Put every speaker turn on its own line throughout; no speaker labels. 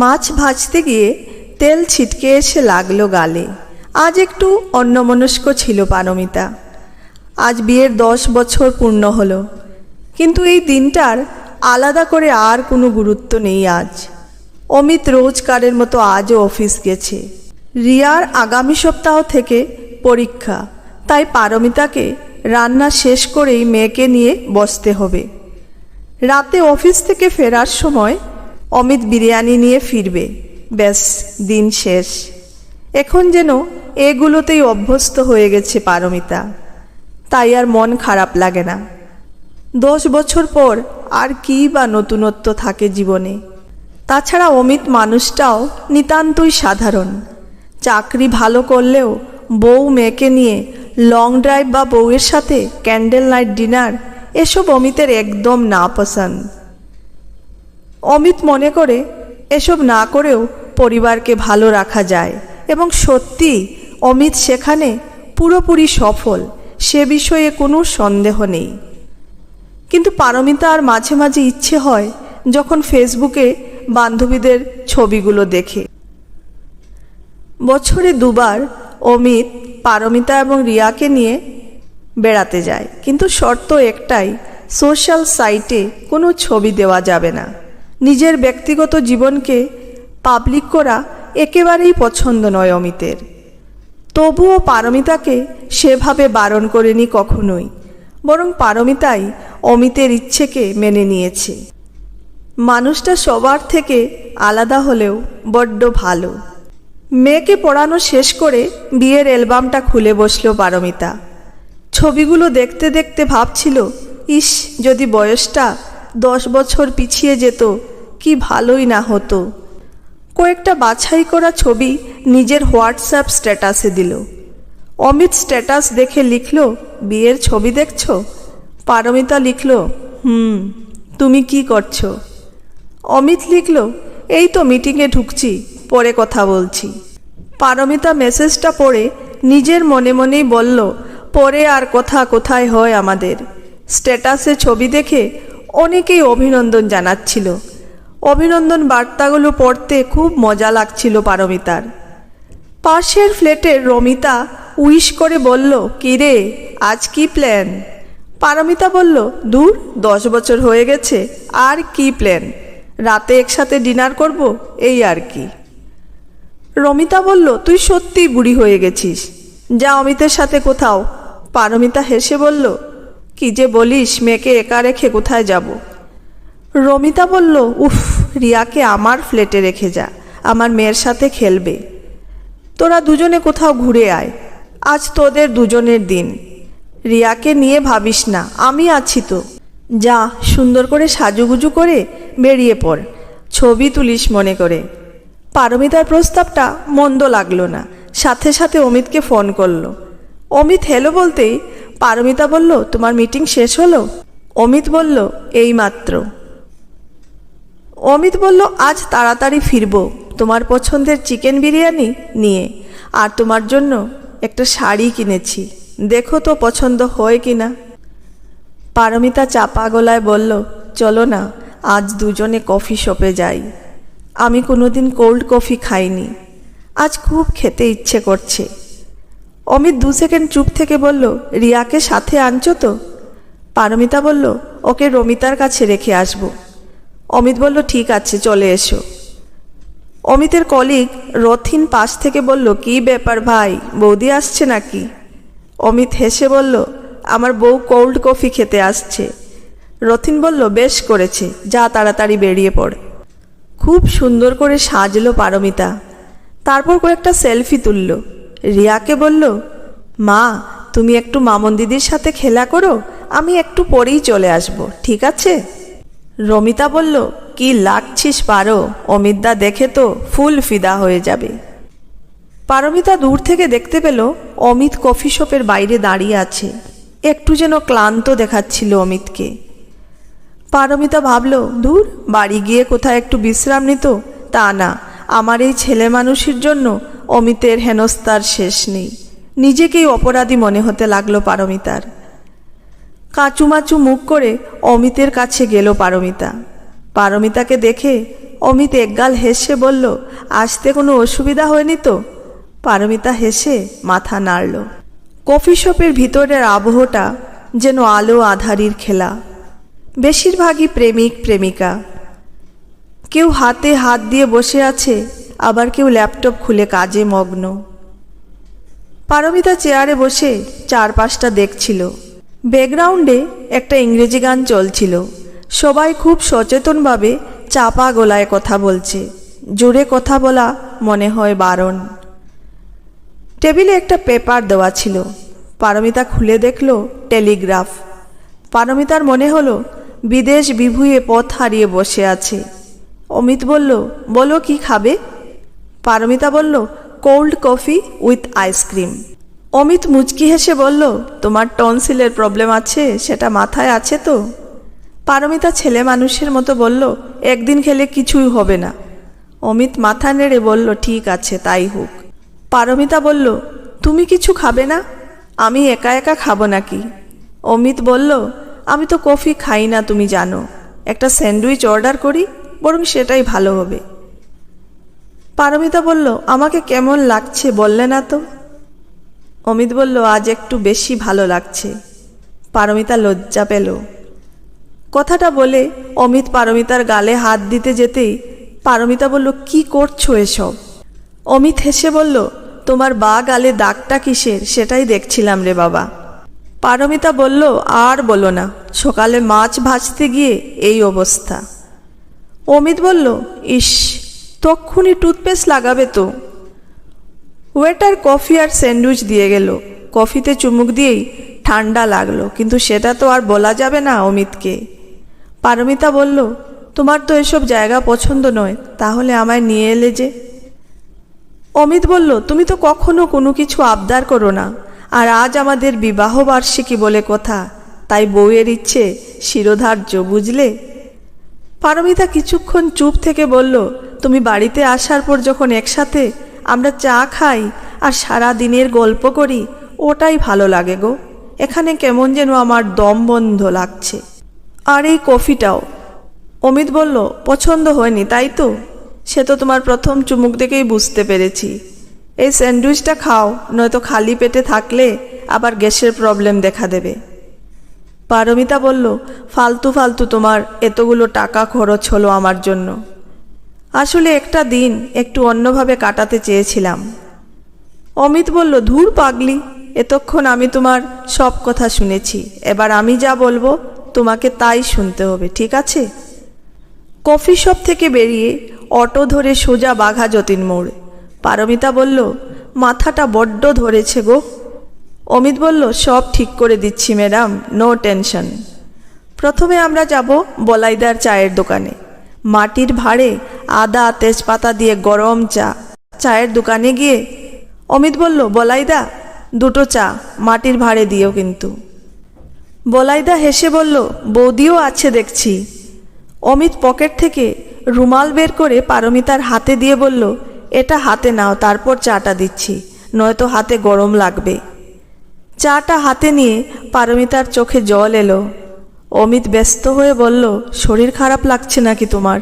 মাছ ভাজতে গিয়ে তেল ছিটকে এসে লাগল গালে। আজ একটু অন্যমনস্ক ছিল পারমিতা। আজ বিয়ের দশ বছর পূর্ণ হলো, কিন্তু এই দিনটার আলাদা করে আর কোনো গুরুত্ব নেই আজ। অমিত রোজকারের মতো আজও অফিস গেছে। রিয়ার আগামী সপ্তাহ থেকে পরীক্ষা, তাই পারমিতাকে রান্না শেষ করেই মেয়েকে নিয়ে বসতে হবে। রাতে অফিস থেকে ফেরার সময় অমিত বিরিয়ানি নিয়ে ফিরবে। ব্যাস, দিন শেষ। এখন যেন এগুলোতেই অভ্যস্ত হয়ে গেছে পারমিতা। তাই আর মন খারাপ লাগে না। দশ বছর পর আর কী বা নতুনত্ব থাকে জীবনে। তাছাড়া অমিত মানুষটাও নিতান্তই সাধারণ। চাকরি ভালো করলেও বউ মেয়েকে নিয়ে লং ড্রাইভ বা বউয়ের সাথে ক্যান্ডেল নাইট ডিনার, এসব অমিতের একদম না পছন্দ অমিত মনে করে এসব না করেও পরিবারকে ভালো রাখা যায় এবং সত্যি অমিত সেখানে পুরোপুরি সফল, সে বিষয়ে কোনো সন্দেহ নেই। কিন্তু পারমিতা আর মাঝে মাঝে ইচ্ছে হয় যখন ফেসবুকে বান্ধবীদের ছবিগুলো দেখে। বছরে দুবার অমিত, পারমিতা এবং রিয়াকে নিয়ে বেড়াতে যায়, কিন্তু শর্ত একটাই, সোশ্যাল সাইটে কোনো ছবি দেওয়া যাবে না। নিজের ব্যক্তিগত জীবনকে পাবলিক করা একেবারেই পছন্দ নয় অমিতের। তবুও পারমিতাকে সেভাবে বারণ করেনি কখনোই, বরং পারমিতাই অমিতের ইচ্ছেকে মেনে নিয়েছে। মানুষটা সবার থেকে আলাদা হলেও বড্ড ভালো। মেয়েকে পড়ানো শেষ করে বিয়ের অ্যালবামটা খুলে বসল পারমিতা। ছবিগুলো দেখতে দেখতে ভাবছিল, ইস, যদি বয়সটা দশ বছর পিছিয়ে যেত কি ভালোই না হতো। কয়েকটা বাছাই করা ছবি নিজের হোয়াটসঅ্যাপ স্ট্যাটাসে দিল। অমিত স্ট্যাটাস দেখে লিখল, বিয়ের ছবি দেখছ? পারমিতা লিখল, হুম, তুমি কি করছ? অমিত লিখল, এই তো মিটিংয়ে ঢুকছি, পরে কথা বলছি। পারমিতা মেসেজটা পড়ে নিজের মনে মনেই বলল, পরে আর কথা কোথায় হয় আমাদের? স্ট্যাটাসে ছবি দেখে অনেকেই অভিনন্দন জানাচ্ছিল। অভিনন্দন বার্তাগুলো পড়তে খুব মজা লাগছিল পারমিতার। পাশের ফ্ল্যাটের রমিতা উইশ করে বলল, কিরে, আজ কি প্ল্যান? পারমিতা বলল, দূর, দশ বছর হয়ে গেছে, আর কি প্ল্যান? রাতে একসাথে ডিনার করব, এই আর কি। রমিতা বলল, তুই সত্যিই বুড়ি হয়ে গেছিস। যা অমিতের সাথে কোথাও। পারমিতা হেসে বলল, কি যে বলিস, মেয়েকে একা রেখে কোথায় যাব? রমিতা বলল, উফ রিয়াকে আমার ফ্ল্যাটে রেখে যা, আমার মেয়ের সাথে খেলবে। তোরা দুজনে কোথাও ঘুরে আয়, আজ তোদের দুজনের দিন। রিয়াকে নিয়ে ভাবিস না, আমি আছি তো। যা, সুন্দর করে সাজুগুজু করে বেরিয়ে পড়, ছবি তুলিস মনে করে। পারমিতার প্রস্তাবটা মন্দ লাগল না, সাথে সাথে অমিতকে ফোন করল। অমিত হেলো বলতেই পারমিতা বলল, তোমার মিটিং শেষ হলো? অমিত বলল, এই মাত্র। অমিত বলল, আজ তাড়াতাড়ি ফিরবো। তোমার পছন্দের চিকেন বিরিয়ানি নিয়ে। আর তোমার জন্য একটা শাড়ি কিনেছি। দেখো তো পছন্দ হয় কি না পারমিতা চাপা গলায় বলল, চলো না, আজ দুজনে কফি শপে যাই। আমি কোনোদিন কোল্ড কফি খাইনি। আজ খুব খেতে ইচ্ছে করছে। অমিত দু সেকেন্ড চুপ থেকে বলল, রিয়াকে সাথে আনছো তো? পারমিতা বলল, ওকে রমিতার কাছে রেখে আসব। অমিত বলল, ঠিক আছে, চলে এসো। অমিতের কলিগ রথিন পাশ থেকে বলল, কি ব্যাপার ভাই, বৌদি আসছে নাকি? অমিত হেসে বলল, আমার বউ কোল্ড কফি খেতে আসছে। রথিন বলল, বেশ করেছে, যা তাড়াতাড়ি বেরিয়ে পড়ে। খুব সুন্দর করে সাজলো পারমিতা। তারপর কয়েকটা সেলফি তুলল। রিয়াকে বলল, মা, তুমি একটু মামন দিদির সাথে খেলা করো, আমি একটু পরেই চলে আসব, ঠিক আছে? রমিতা বলল, কি লাগছিস পারো? অমিতদা দেখে তো ফুল ফিদা হয়ে যাবে। পারমিতা দূর থেকে দেখতে পেল, অমিত কফি শপের বাইরে দাঁড়িয়ে আছে। একটু যেন ক্লান্ত দেখাচ্ছিল অমিতকে। পারমিতা ভাবল, দূর, বাড়ি গিয়ে কোথায় একটু বিশ্রাম নিত তা? না, আমার এই ছেলে মানুষের জন্য অমিতের হেনস্তার শেষ নেই। নিজেকেই অপরাধী মনে হতে লাগল পারমিতার। কাচুমাচু মুখ করে অমিতের কাছে গেল পারমিতা। পারমিতাকে দেখে অমিত একগাল হেসে বলল, আসতে কোনো অসুবিধা হয়নি তো? পারমিতা হেসে মাথা নাড়ল। কফি শপের ভিতরের আবহটা যেন আলো আধারির খেলা। বেশিরভাগই প্রেমিক, প্রেমিকা। কেউ হাতে হাত দিয়ে বসে আছে, আবার কেউ ল্যাপটপ খুলে কাজে মগ্ন। পারমিতা চেয়ারে বসে চারপাশটা দেখছিল। ব্যাকগ্রাউন্ডে একটা ইংরেজি গান চলছিল। সবাই খুব সচেতনভাবে চাপা গলায় কথা বলছে। জোরে কথা বলা মনে হয় বারণ। টেবিলে একটা পেপার দেওয়া ছিল। পারমিতা খুলে দেখল টেলিগ্রাফ। পারমিতার মনে হলো বিদেশ বিভুয়ে পথ হারিয়ে বসে আছে। অমিত বলল, বলো কি খাবে? পারমিতা বলল, cold coffee with ice cream. Amit মুচকি হেসে বলল, তোমার টনসিলের প্রবলেম আছে, সেটা মাথায় আছে তো? পারমিতা ছেলে মানুষের মতো বলল, একদিন খেলে কিছুই হবে না। অমিত মাথা নেড়ে বলল, ঠিক আছে, তাই হোক। পারমিতা বলল, তুমি কিছু খাবে না? আমি একা একা খাব নাকি? অমিত বলল, আমি তো কফি খাই না, তুমি জানো। একটা স্যান্ডউইচ অর্ডার করি, বরং সেটাই ভালো হবে। পারমিতা বলল, আমাকে কেমন লাগছে বললে না তো? অমিত বলল, আজ একটু বেশি ভালো লাগছে। পারমিতা লজ্জা পেল। কথাটা বলে অমিত পারমিতার গালে হাত দিতে যেতেই পারমিতা বলল, কি করছ এসব? অমিত হেসে বলল, তোমার বা গালে দাগটা কিসের? সেটাই দেখছিলাম রে বাবা। পারমিতা বলল, আর বলো না, সকালে মাছ ভাজতে গিয়ে এই অবস্থা। অমিত বলল, ইস, তক্ষুনি টুথপেস্ট লাগাবে তো। ওয়েটার কফি আর স্যান্ডউইচ দিয়ে গেল। কফিতে চুমুক দিয়েই ঠান্ডা লাগল, কিন্তু সেটা তো আর বলা যাবে না অমিতকে। পারমিতা বলল, তোমার তো এসব জায়গা পছন্দ নয়, তাহলে আমায় নিয়ে এলে যে? অমিত বলল, তুমি তো কখনো কোনো কিছু আবদার করো না, আর আজ আমাদের বিবাহ বার্ষিকী বলে কথা, তাই বউয়ের ইচ্ছে শিরোধার্য, বুঝলে? পারমিতা কিছুক্ষণ চুপ থেকে বলল, তুমি বাড়িতে আসার পর যখন একসাথে আমরা চা খাই আর সারা দিনের গল্প করি, ওটাই ভালো লাগে গো। এখানে কেমন যেন আমার দম বন্ধ লাগছে। আর এই কফিটাও। অমিত বলল, পছন্দ হয়নি, তাই তো? সে তো তোমার প্রথম চুমুক দেখেই বুঝতে পেরেছি। এই স্যান্ডউইচটা খাও, নয়তো খালি পেটে থাকলে আবার গ্যাসের প্রবলেম দেখা দেবে। পারমিতা বলল, ফালতু ফালতু তোমার এতগুলো টাকা খরচ হলো আমার জন্য। আসলে একটা দিন একটু অন্যভাবে কাটাতে চেয়েছিলাম। অমিত বলল, ধুর পাগলি, এতক্ষণ আমি তোমার সব কথা শুনেছি। এবার আমি যা বলব, তোমাকে তাই শুনতে হবে, ঠিক আছে? কফি শপ থেকে বেরিয়ে অটো ধরে সোজা বাঘা যতীন মোড়। পারমিতা বলল, মাথাটা বড্ড ধরেছে গো। অমিত বলল, সব ঠিক করে দিচ্ছি, ম্যাডাম, নো টেনশন। প্রথমে আমরা যাব বলাইদার চায়ের দোকানে। মাটির ভাঁড়ে আদা, তেজপাতা দিয়ে গরম চা। চায়ের দোকানে গিয়ে অমিত বলল, বলাইদা, দুটো চা মাটির ভাড়ে দিও কিন্তু। বলাইদা হেসে বলল, বৌদিও আছে দেখছি। অমিত পকেট থেকে রুমাল বের করে পারমিতার হাতে দিয়ে বলল, এটা হাতে নাও, তারপর চাটা দিচ্ছি, নয়তো হাতে গরম লাগবে। চাটা হাতে নিয়ে পারমিতার চোখে জল এলো। অমিত ব্যস্ত হয়ে বলল, শরীর খারাপ লাগছে নাকি তোমার?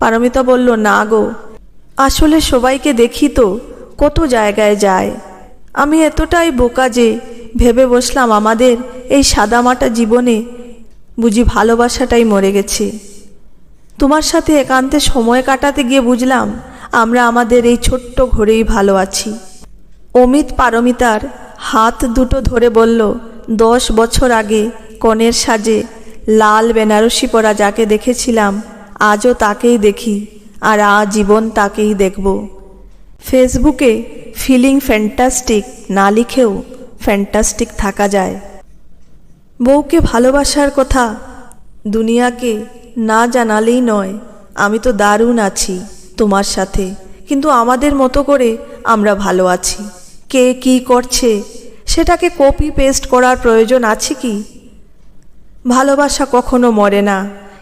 পারমিতা বলল, না গো। আসলে সবাইকে দেখি তো কত জায়গায় যায়। আমি এতটাই বোকা যে ভেবে বসলাম আমাদের এই সাদামাটা জীবনে বুঝি ভালোবাসাটাই মরে গেছে। তোমার সাথে একান্তে সময় কাটাতে গিয়ে বুঝলাম আমরা আমাদের এই ছোট্ট ঘরেই ভালো আছি। অমিত পারমিতার হাত দুটো ধরে বলল, দশ বছর আগে কনের সাজে, লাল বেনারসি পরা যাকে দেখেছিলাম, আজও তাকেই দেখি, আর আজীবন তাকেই দেখব। ফেসবুকে ফিলিং ফ্যান্টাস্টিক না লিখেও ফ্যান্টাস্টিক থাকা যায়। বউকে ভালোবাসার কথা দুনিয়াকে না জানালেই নয়, আমি তো দারুণ আছি তোমার সাথে, কিন্তু আমাদের মতো করে আমরা ভালো আছি। কে কি করছে? সেটাকে কপি পেস্ট করার প্রয়োজন আছে কি? ভালোবাসা কখনো মরে না,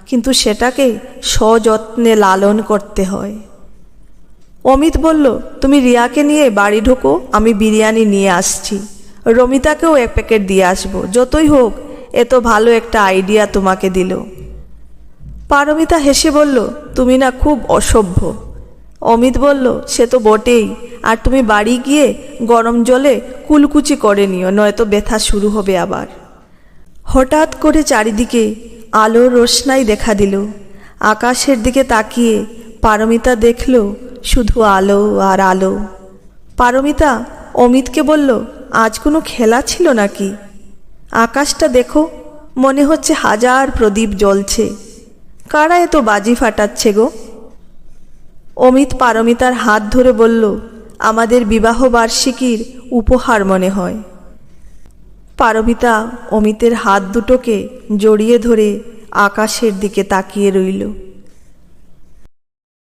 কিন্তু সেটাকে সযত্নে লালন করতে হয়। অমিত বলল, তুমি রিয়াকে নিয়ে বাড়ি ঢোকো, আমি বিরিয়ানি নিয়ে আসছি। রমিতাকেও এক প্যাকেট দিয়ে আসব, যতই হোক এত ভালো একটা আইডিয়া তোমাকে দিল। পারমিতা হেসে বলল, তুমি না খুব অসভ্য। অমিত বলল, সে তো বটেই, আর তুমি বাড়ি গিয়ে গরম জলে কুলকুচি করে নিও, নয়তো ব্যথা শুরু হবে আবার। হঠাৎ করে চারিদিকে আলোর রোশনাই দেখা দিল। আকাশের দিকে তাকিয়ে পারমিতা দেখল শুধু আলো আর আলো। পারমিতা, অমিতকে বলল, আজ কোনো খেলা ছিল নাকি? আকাশটা দেখো, মনে হচ্ছে হাজার প্রদীপ জ্বলছে। কারা এত বাজি ফাটাচ্ছে গো? অমিত পারমিতার হাত ধরে বলল, আমাদের বিবাহ বার্ষিকীর উপহার মনে হয়। পারমিতা অমিতের হাত দুটোকে জড়িয়ে ধরে আকাশের দিকে তাকিয়ে রইল।